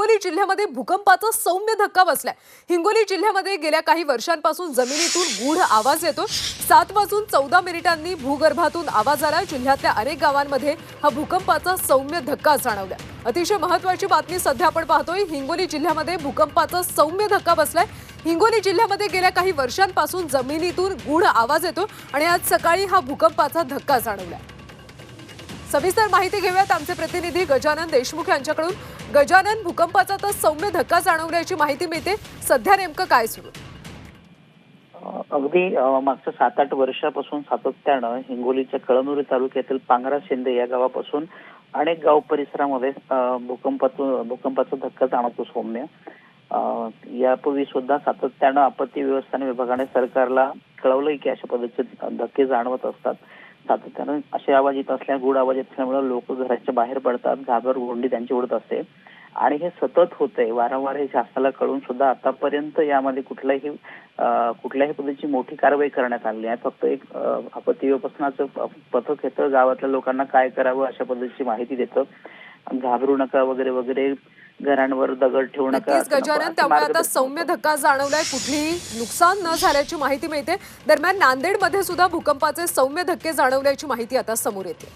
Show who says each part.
Speaker 1: हिंगोली जिल्ह्यामध्ये भूकंपाचा सौम्य धक्का बसलाय. हिंगोली जिल्ह्यामध्ये गेल्या काही वर्षांपासून जमिनीतून गूढ आवाज येतो. सात वाजून चौदा मिनिटांनी भूगर्भातून आवाज आला. जिल्ह्यातल्या अनेक गावांमध्ये हा भूकंपाचा सौम्य धक्का जाणवला. अतिशय महत्वाची बातमी सध्या आपण पाहतोय. हिंगोली जिल्ह्यामध्ये भूकंपाचा सौम्य धक्का बसलाय. हिंगोली जिल्ह्यामध्ये गेल्या काही वर्षांपासून जमिनीतून गूढ आवाज येतो आणि आज सकाळी हा भूकंपाचा धक्का जाणवला. सविस्तर माहिती घेऊयात आमचे प्रतिनिधी गजानन देशमुख यांच्याकडून. गजानन भूकंपाचा तर सौम्य धक्का जाणवल्याची माहिती मिळते. सध्या नेमकं काय सुरू?
Speaker 2: अगदी मागच्या सात आठ वर्षापासून सातत्यानं हिंगोलीच्या कळमनुरी तालुक्यातील पांगरा शिंदे या गावापासून अनेक गाव परिसरामध्ये भूकंपातून भूकंपाचा धक्का जाणवतो सौम्य. यापूर्वी सुद्धा सातत्यानं आपत्ती व्यवस्थापन विभागाने सरकारला कळवलंय की अशा पद्धतीचे धक्के जाणवत असतात. सातत्यानं असे आवाज येत असल्या गुड आवाज येत असल्यामुळे लोक घराच्या बाहेर पडतात घाबर गोंडी त्यांची उडत असते. आणि हे सतत होतंय वारंवार हे शासनाला कळून सुद्धा आतापर्यंत यामध्ये कुठल्याही कुठल्याही पद्धतीची मोठी कारवाई करण्यात आलेली आहे फक्त एक आपत्ती व्यवस्थापनाचं पथक येतं गावातल्या लोकांना काय करावं अशा पद्धतीची माहिती देतं. घाबरू नका वगैरे वगैरे. घरांवर दगड ठेवू नका
Speaker 1: गजानन त्यामुळे आता सौम्य. धक्का जाणवलाय कुठलीही नुकसान न झाल्याची माहिती मिळते दरम्यान नांदेडमध्ये सुद्धा भूकंपाचे सौम्य धक्के जाणवल्याची माहिती आता समोर येते